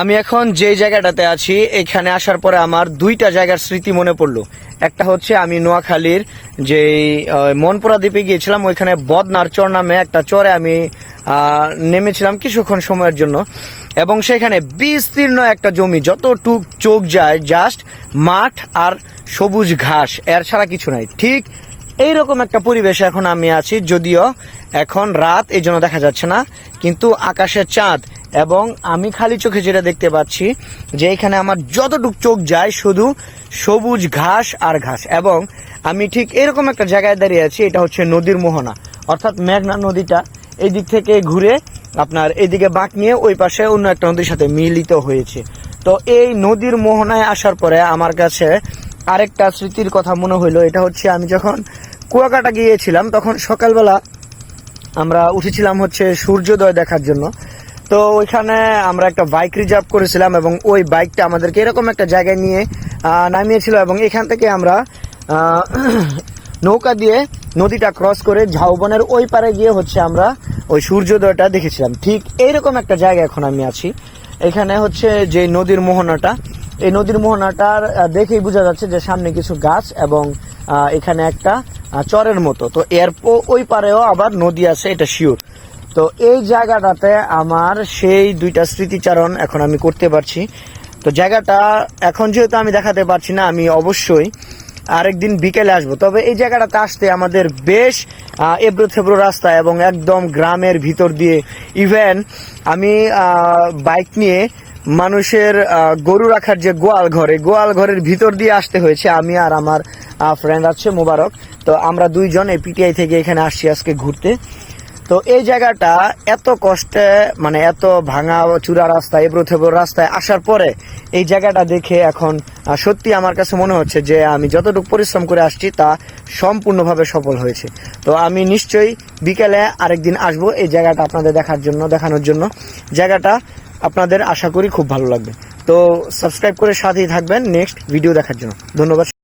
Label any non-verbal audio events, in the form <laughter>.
আমি এখন যে জায়গাটাতে আছি, এখানে আসার পরে আমার দুইটা জায়গার স্মৃতি মনে পড়ল। একটা হচ্ছে আমি নোয়াখালীর যে মনপুরা দ্বীপে গিয়েছিলাম, ওইখানে বদনার চর নামে একটা চরে আমি নেমেছিলাম কিছুক্ষণ সময়ের জন্য। এবং সেখানে বিস্তীর্ণ একটা জমি যত টুক চোখ যায় জাস্ট মাঠ আর সবুজ ঘাস, এর ছাড়া কিছু নাই। ঠিক এইরকম একটা পরিবেশে এখন আমি আছি, যদিও এখন রাত, এই জন্য দেখা যাচ্ছে না, কিন্তু আকাশের চাঁদ এবং আমি খালি চোখে যেটা দেখতে পাচ্ছি যে এখানে আমার যতটুক চোখ যায় শুধু সবুজ ঘাস আর ঘাস এবং আমি ঠিক এরকম একটা জায়গায় দাঁড়িয়ে আছি, এটা হচ্ছে নদীর মোহনা। অর্থাৎ মেঘনা নদীটা এই দিক থেকে ঘুরে আপনার এদিকে বাঁক নিয়ে ওই পাশে অন্য একটা নদীর সাথে মিলিত হয়েছে। তো এই নদীর মোহনায় আসার পরে আমার কাছে আরেকটা স্মৃতির কথা মনে হইল, এটা হচ্ছে আমি যখন কুয়াকাটা গিয়েছিলাম, তখন সকালবেলা আমরা উঠেছিলাম হচ্ছে সূর্যোদয় দেখার জন্য। তো ওইখানে আমরা একটা বাইক রিজার্ভ করেছিলাম এবং ওই বাইকটা আমাদেরকে এরকম একটা জায়গায় নিয়ে নামিয়েছিল এবং এখান থেকে আমরা <clears throat> নৌকা দিয়ে নদীটা ক্রস করে ঝাউবনের ওই পারে গিয়ে হচ্ছে আমরা ওই সূর্যোদয়টা দেখেছিলাম। ঠিক এইরকম একটা জায়গা এখন আমি আছি। এখানে হচ্ছে যে নদীর মোহনাটা এই নদীর মোহনাটার দেখেই বোঝা যাচ্ছে যে সামনে কিছু গাছ এবং এখানে একটা চরের মতো। তো এর ওই পারেও আবার নদী আছে, এটা শিওর তো এই জায়গাটাতে আমার সেই দুইটা স্মৃতিচারণ এখন আমি করতে পারছি। তো জায়গাটা এখন যেহেতু আমি দেখাতে পারছি না, আমি অবশ্যই আরেকদিন বিকেলে আসব। তবে এই জায়গাটাতে আসতে আমাদের বেশ এবড়ো থেবড়ো রাস্তা এবং একদম গ্রামের ভিতর দিয়ে ইভেন আমি বাইক নিয়ে মানুষের গরু রাখার যে গোয়াল ঘরে গোয়াল ঘরের ভিতর দিয়ে আসতে হয়েছে আমি আর আমার ফ্রেন্ড আছে মোবারক। তো আমরা দুইজন এই পিটিআই থেকে এখানে আসছি আজকে ঘুরতে। তো এই জায়গাটা এত কষ্টে মানে এত ভাঙা চূড়া রাস্তা, এবড়ো থেবড়ো রাস্তায় আসার পরে এই জায়গাটা দেখে এখন সত্যি আমার কাছে মনে হচ্ছে যে আমি যতটুকু পরিশ্রম করে আসছি তা সম্পূর্ণভাবে সফল হয়েছে। তো আমি নিশ্চয়ই বিকেলে আরেকদিন আসব এই জায়গাটা আপনাদের দেখার জন্য, দেখানোর জন্য। জায়গাটা আপনাদের আশা করি খুব ভালো লাগবে। তো সাবস্ক্রাইব করে সাথেই থাকবেন। নেক্সট ভিডিও দেখার জন্য। ধন্যবাদ।